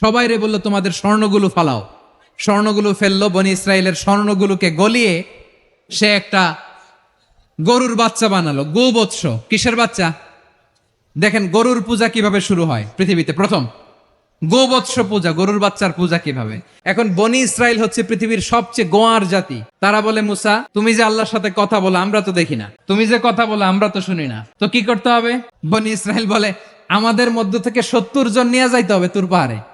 সবাই রে বলল, তোমাদের স্বর্ণগুলো ফালাও। স্বর্ণগুলো ফেলল, বনি ইসরায়েলের স্বর্ণগুলোকে গলিয়ে সে একটা গরুর বাচ্চা বানালো, গোবৎস। কিসের বাচ্চা? দেখেন, গরুর পূজা কীভাবে শুরু হয় পৃথিবীতে? প্রথম, গোবৎস পূজা, গরুর বাচ্চার পূজা কীভাবে? এখন বনি ইসরায়েল হচ্ছে পৃথিবীর সবচেয়ে গোয়ার জাতি। তারা বলে, মুসা, তুমি যে আল্লাহর সাথে কথা বলো, আমরা তো দেখি না। তুমি যে কথা বলো, আমরা তো শুনি না। তো কি করতে হবে? বনি ইসরায়েল বলে, আমাদের মধ্য থেকে সত্তর জন নিয়ে যাইতে হবে তোর পাহাড়ে।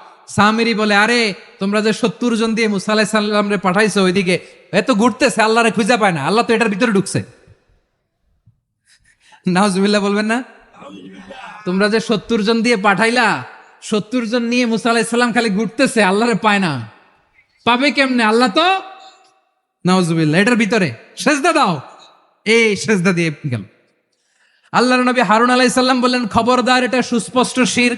সামিরি বলে, আরে, তোমরা যে সত্তর জন দিয়ে মুসা আলাহ সাল্লাম রে পাঠাইছো ওইদিকে এত ঘুরতেছে, আল্লাহরে খুঁজে পায় না। আল্লাহ তো এটার ভিতরে ঢুকছে। নাহজুবিল্লাহ বলবেন না? তোমরা যে সত্তর জন দিয়ে পাঠাইলা, সত্তর জন নিয়ে মুসা আলাহিসাল্লাম খালি ঘুরতেছে, আল্লাহরে পায় না। পাবে কেমনে? আল্লাহ তো? নাওজুবিল্লাহ এটার ভিতরে। সেজদা দাও। এই সেজদা দিয়ে গেল। আল্লাহর নবী হারুন আলাইসাল্লাম বললেন, খবরদার, এটা সুস্পষ্ট শির।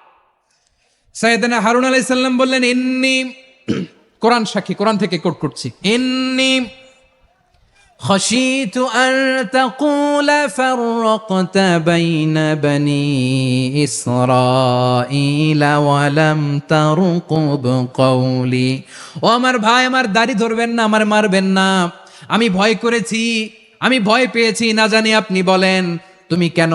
সাইয়েদানা হারুন আলাই সাল্লাম বললেন ইন্নি কোরআন সাক্ষী কোরআন থেকে কোট করছি ইন্নি خشيت أن تقول فرقت بين بني إسرائيل ولم ترقب قولي ও আমার ভাই আমার দাড়ি ধরবেন না আমার মারবেন না আমি ভয় করেছি আমি ভয় পেয়েছি না জানি আপনি বলেন তুমি কেন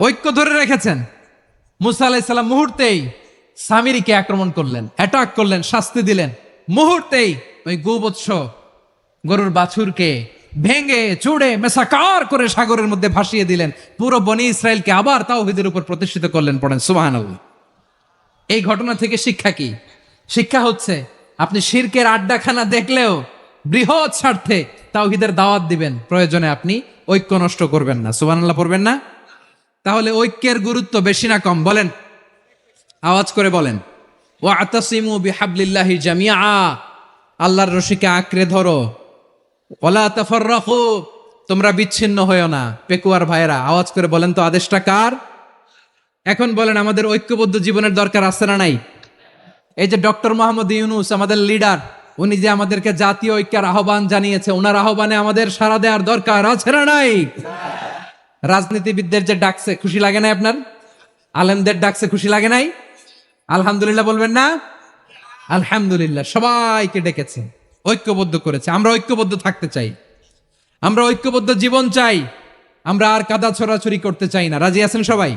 ঐক্য ধরে রেখেছেন। মুসা আলাইসাল্লাম মুহূর্তেই সামিরিকে আক্রমণ করলেন অ্যাটাক করলেন, শাস্তি দিলেন। মুহূর্তেই ওই গোবৎস গরুর বাছুরকে ভেঙে চুড়ে মেসাকার করে সাগরের মধ্যে ভাসিয়ে দিলেন। পুরো বনি ইসরায়েলকে আবার তাওহিদের উপর প্রতিষ্ঠিত করলেন পড়েন। সুবাহ এই ঘটনা থেকে শিক্ষা কি? শিক্ষা হচ্ছে, আপনি শিরকের আড্ডাখানা দেখলেও বৃহৎ স্বার্থে তাওহিদের দাওয়াত দিবেন। প্রয়োজনে আপনি ঐক্য নষ্ট করবেন না। সুবহানাল্লাহ পড়বেন না? তাহলে ঐক্যের গুরুত্ব বেশি না কম, বলেন। আওয়াজ করে বলেন। ও আতাসিমু বিহাবলিল্লাহি জামিয়া আল্লাহর রশিকে আঁকড়ে ধরো। ওলা তাফাররাখু তোমরা বিচ্ছিন্ন হয়েও না, পেকুয়ার ভাইরা আওয়াজ করে বলেন তো, আদেশটা কার? এখন বলেন, আমাদের ঐক্যবদ্ধ জীবনের দরকার আছে না নাই? এই যে ডক্টর মোহাম্মদ ইউনুস, আমাদের লিডার, উনি যে আমাদেরকে জাতীয় ঐক্যের আহ্বান জানিয়েছে ওনার আহ্বানে আমাদের সারা দেওয়ার দরকার আছে না নাই? রাজনীতিবিদদের যে ডাকছে, খুশি লাগে নাই আপনার? আলেমদের ডাকছে, খুশি লাগে নাই? আলহামদুলিল্লাহ বলবেন না? আলহামদুলিল্লাহ, সবাইকে ডেকেছে, ঐক্যবদ্ধ করেছে। আমরা ঐক্যবদ্ধ থাকতে চাই। আমরা ঐক্যবদ্ধ জীবন চাই। আমরা আর কাদা ছড়াছড়ি করতে চাই না। রাজি আছেন সবাই?